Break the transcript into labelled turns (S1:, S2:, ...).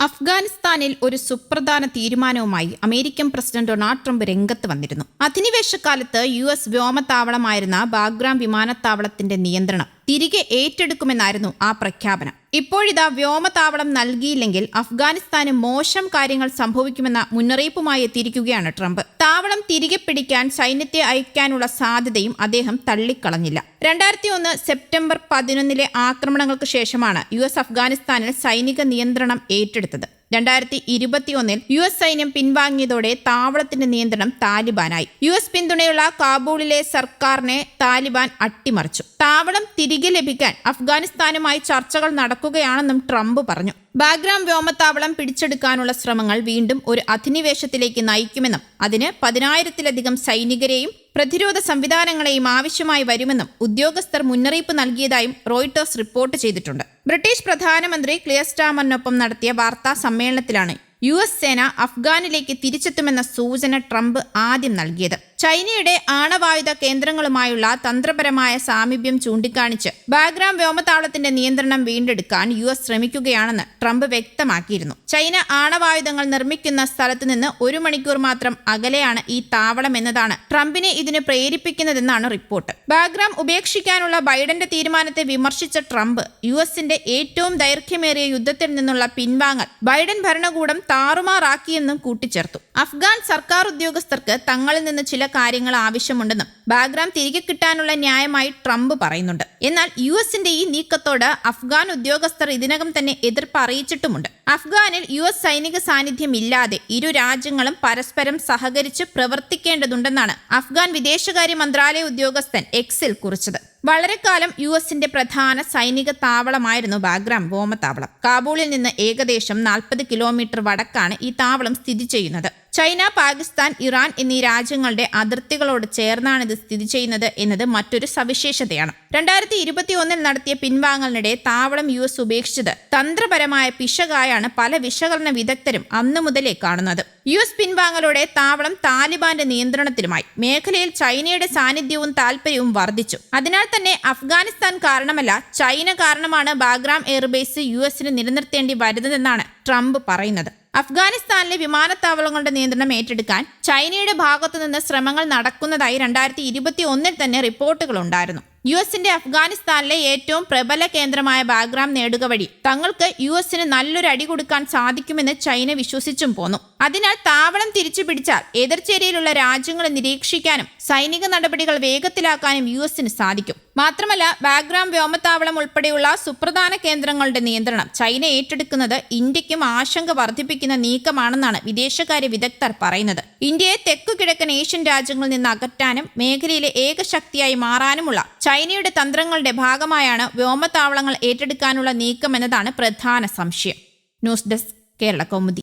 S1: അഫ്ഗാനിസ്ഥാനിൽ ഒരു സുപ്രധാന തീരുമാനവുമായി അമേരിക്കൻ പ്രസിഡന്റ് ഡൊണാൾഡ് ട്രംപ് രംഗത്ത് വന്നിരുന്നു. അധിനിവേശകാലത്ത് യു എസ് വ്യോമത്താവളമായിരുന്ന ബാഗ്രാം വിമാനത്താവളത്തിന്റെ നിയന്ത്രണം തിരികെ ഏറ്റെടുക്കുമെന്നായിരുന്നു ആ പ്രഖ്യാപനം. ഇപ്പോഴിതാ വ്യോമതാവളം നൽകിയില്ലെങ്കിൽ അഫ്ഗാനിസ്ഥാന് മോശം കാര്യങ്ങൾ സംഭവിക്കുമെന്ന മുന്നറിയിപ്പുമായി എത്തിയിരിക്കുകയാണ് ട്രംപ്. താവളം തിരികെ പിടിക്കാൻ സൈന്യത്തെ അയക്കാനുള്ള സാധ്യതയും അദ്ദേഹം തള്ളിക്കളഞ്ഞില്ല. രണ്ടായിരത്തി ഒന്ന് സെപ്റ്റംബർ പതിനൊന്നിലെ ആക്രമണങ്ങൾക്ക് ശേഷമാണ് യു എസ് അഫ്ഗാനിസ്ഥാനിൽ സൈനിക നിയന്ത്രണം ഏറ്റെടുത്തത്. രണ്ടായിരത്തി ഇരുപത്തിയൊന്നിൽ യു എസ് സൈന്യം പിൻവാങ്ങിയതോടെ താവളത്തിന്റെ നിയന്ത്രണം താലിബാനായി. യു എസ് പിന്തുണയുള്ള കാബൂളിലെ സർക്കാരിനെ താലിബാൻ അട്ടിമറിച്ചു. താവളം തിരികെ ലഭിക്കാൻ അഫ്ഗാനിസ്ഥാനുമായി ചർച്ചകൾ നടക്കുകയാണെന്നും ട്രംപ് പറഞ്ഞു. ബാഗ്രാം വ്യോമത്താവളം പിടിച്ചെടുക്കാനുള്ള ശ്രമങ്ങൾ വീണ്ടും ഒരു അധിനിവേശത്തിലേക്ക് നയിക്കുമെന്നും അതിന് പതിനായിരത്തിലധികം സൈനികരെയും പ്രതിരോധ സംവിധാനങ്ങളെയും ആവശ്യമായി വരുമെന്നും ഉദ്യോഗസ്ഥർ മുന്നറിയിപ്പ് നൽകിയതായും റോയിട്ടേഴ്സ് റിപ്പോർട്ട് ചെയ്തിട്ടുണ്ട്. ബ്രിട്ടീഷ് പ്രധാനമന്ത്രി ക്ലിയർ സ്റ്റാമറിനൊപ്പം നടത്തിയ വാർത്താ സമ്മേളനത്തിലാണ് യു എസ് സേന അഫ്ഗാനിലേക്ക് തിരിച്ചെത്തുമെന്ന സൂചന ട്രംപ് ആദ്യം നൽകിയത്. ചൈനയുടെ ആണവായുധ കേന്ദ്രങ്ങളുമായുള്ള തന്ത്രപരമായ സാമീപ്യം ചൂണ്ടിക്കാണിച്ച് ബാഗ്രാം വ്യോമതാവളത്തിന്റെ നിയന്ത്രണം വീണ്ടെടുക്കാൻ യു എസ് ശ്രമിക്കുകയാണെന്ന് ട്രംപ് വ്യക്തമാക്കിയിരുന്നു. ചൈന ആണവായുധങ്ങൾ നിർമ്മിക്കുന്ന സ്ഥലത്ത് നിന്ന് ഒരു മണിക്കൂർ മാത്രം അകലെയാണ് ഈ താവളം എന്നതാണ് ട്രംപിനെ ഇതിന് പ്രേരിപ്പിക്കുന്നതെന്നാണ് റിപ്പോർട്ട്. ബാഗ്രാം ഉപേക്ഷിക്കാനുള്ള ബൈഡന്റെ തീരുമാനത്തെ വിമർശിച്ച ട്രംപ് യു എസിന്റെ ഏറ്റവും ദൈർഘ്യമേറിയ യുദ്ധത്തിൽ നിന്നുള്ള പിൻവാങ്ങൽ ബൈഡൻ ഭരണകൂടം താറുമാറാക്കിയെന്നും കൂട്ടിച്ചേർത്തു. അഫ്ഗാൻ സർക്കാർ ഉദ്യോഗസ്ഥർക്ക് തങ്ങളിൽ നിന്ന് ചില കാര്യങ്ങൾ ആവശ്യമുണ്ടെന്നും ബാഗ്രാം തിരികെ കിട്ടാനുള്ള ന്യായമായി ട്രംപ് പറയുന്നുണ്ട്. എന്നാൽ യു എസിന്റെ ഈ നീക്കത്തോട് അഫ്ഗാൻ ഉദ്യോഗസ്ഥർ ഇതിനകം തന്നെ എതിർപ്പ് അറിയിച്ചിട്ടുമുണ്ട്. അഫ്ഗാനിൽ യു എസ് സൈനിക സാന്നിധ്യം ഇല്ലാതെ ഇരു രാജ്യങ്ങളും പരസ്പരം സഹകരിച്ച് പ്രവർത്തിക്കേണ്ടതുണ്ടെന്നാണ് അഫ്ഗാൻ വിദേശകാര്യ മന്ത്രാലയ ഉദ്യോഗസ്ഥൻ എക്സിൽ കുറിച്ചത്. വളരെക്കാലം യു എസിന്റെ പ്രധാന സൈനിക താവളമായിരുന്നു ബാഗ്രാം വ്യോമത്താവളം കാബൂളിൽ നിന്ന് ഏകദേശം നാൽപ്പത് കിലോമീറ്റർ വടക്കാണ് ഈ താവളം സ്ഥിതി ചെയ്യുന്നത്. ചൈന പാകിസ്ഥാൻ ഇറാൻ എന്നീ രാജ്യങ്ങളുടെ അതിർത്തികളോട് ചേർന്നാണ് ഇത് സ്ഥിതി ചെയ്യുന്നത് എന്നത് മറ്റൊരു സവിശേഷതയാണ്. രണ്ടായിരത്തി ഇരുപത്തി ഒന്നിൽ നടത്തിയ പിൻവാങ്ങലിനിടെ താവളം യു എസ് ഉപേക്ഷിച്ചത് തന്ത്രപരമായ പിശകായാണ് പല വിശകലന വിദഗ്ധരും അന്നു മുതലേ കാണുന്നത്. യു എസ് പിൻവാങ്ങലോടെ താവളം താലിബാന്റെ നിയന്ത്രണത്തിലുമായി മേഖലയിൽ ചൈനയുടെ സാന്നിധ്യവും താൽപര്യവും വർദ്ധിച്ചു. അതിനാൽ തന്നെ അഫ്ഗാനിസ്ഥാൻ കാരണമല്ല ചൈന കാരണമാണ് ബാഗ്രാം എയർബേസ് യു എസിന് നിലനിർത്തേണ്ടി വരുന്നതെന്നാണ് ട്രംപ് പറയുന്നത്. അഫ്ഗാനിസ്ഥാനിലെ വിമാനത്താവളങ്ങളുടെ നിയന്ത്രണം ഏറ്റെടുക്കാൻ ചൈനയുടെ ഭാഗത്തുനിന്ന് ശ്രമങ്ങൾ നടക്കുന്നതായി രണ്ടായിരത്തി ഇരുപത്തി ഒന്നിൽ തന്നെ റിപ്പോർട്ടുകൾ ഉണ്ടായിരുന്നു. യു എസിന്റെ അഫ്ഗാനിസ്ഥാനിലെ ഏറ്റവും പ്രബല കേന്ദ്രമായ ബാഗ്രാം നേടുക വഴി തങ്ങൾക്ക് യു എസിന് നല്ലൊരു അടി കൊടുക്കാൻ സാധിക്കുമെന്ന് ചൈന വിശ്വസിച്ചും പോന്നു. അതിനാൽ താവളം തിരിച്ചു പിടിച്ചാൽ എതിർചേരിയിലുള്ള രാജ്യങ്ങളെ നിരീക്ഷിക്കാനും സൈനിക നടപടികൾ വേഗത്തിലാക്കാനും യു എസിന് സാധിക്കും. മാത്രമല്ല ബാഗ്രാം വ്യോമത്താവളം ഉൾപ്പെടെയുള്ള സുപ്രധാന കേന്ദ്രങ്ങളുടെ നിയന്ത്രണം ചൈന ഏറ്റെടുക്കുന്നത് ഇന്ത്യക്കും ആശങ്ക വർദ്ധിപ്പിക്കുന്ന നീക്കമാണെന്നാണ് വിദേശകാര്യ വിദഗ്ധർ പറയുന്നത്. ഇന്ത്യയെ തെക്കു കിഴക്കൻ ഏഷ്യൻ രാജ്യങ്ങളിൽ നിന്ന് അകറ്റാനും മേഖലയിലെ ഏക ശക്തിയായി മാറാനുമുള്ള ചൈനയുടെ തന്ത്രങ്ങളുടെ ഭാഗമായാണ് വ്യോമത്താവളങ്ങൾ ഏറ്റെടുക്കാനുള്ള നീക്കമെന്നതാണ് പ്രധാന സംശയം. News desk Kerala Kaumudi.